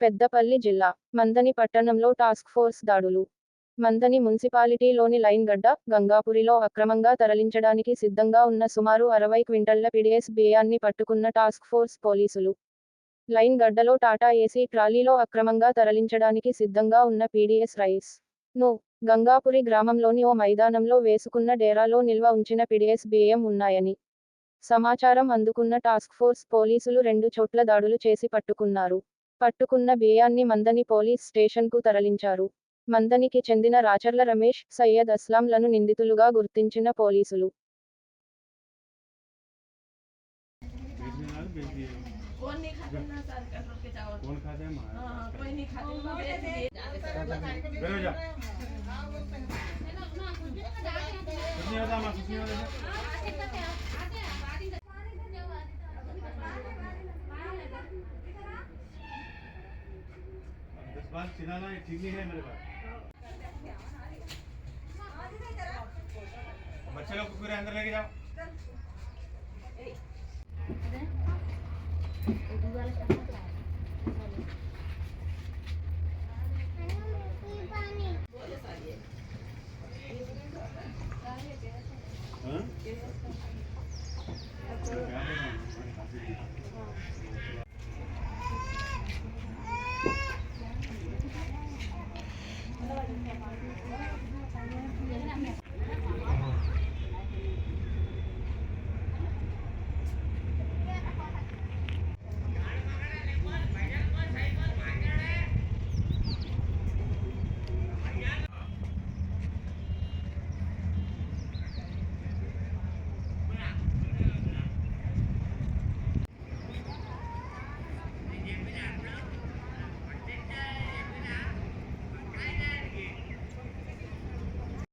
పెద్దపల్లి జిల్లా మందని పట్టణంలో టాస్క్ ఫోర్స్ దాడులు. మందని మున్సిపాలిటీలోని లైన్ గడ్డ గంగాపురిలో అక్రమంగా తరలించడానికి సిద్ధంగా ఉన్న సుమారు అరవై క్వింటళ్ళ పిడిఎస్ బియ్యాన్ని పట్టుకున్న టాస్క్ ఫోర్స్ పోలీసులు. లైన్ గడ్డలో టాటా ఏసీ ట్రాలీలో అక్రమంగా తరలించడానికి సిద్ధంగా ఉన్న పీడీఎస్ రైస్. ను గంగాపురి గ్రామంలోని ఓ మైదానంలో వేసుకున్న డేరాలో నిల్వ ఉంచిన పిడిఎస్ బియ్యం ఉన్నాయని. సమాచారం అందుకున్న టాస్క్ ఫోర్స్ పోలీసులు రెండు చోట్ల దాడులు చేసి పట్టుకున్నారు. పట్టుకున్న బేయాన్ని మందని పోలీస్ స్టేషన్కు తరలించారు. మందనికి చెందిన రాచర్ల రమేష్ సయ్యద్ అస్లాంలను నిందితులుగా గుర్తించిన పోలీసులు. ये ठीक नहीं है मेरे पास। बच्चे लोग को पूरे अंदर लेके जाओ।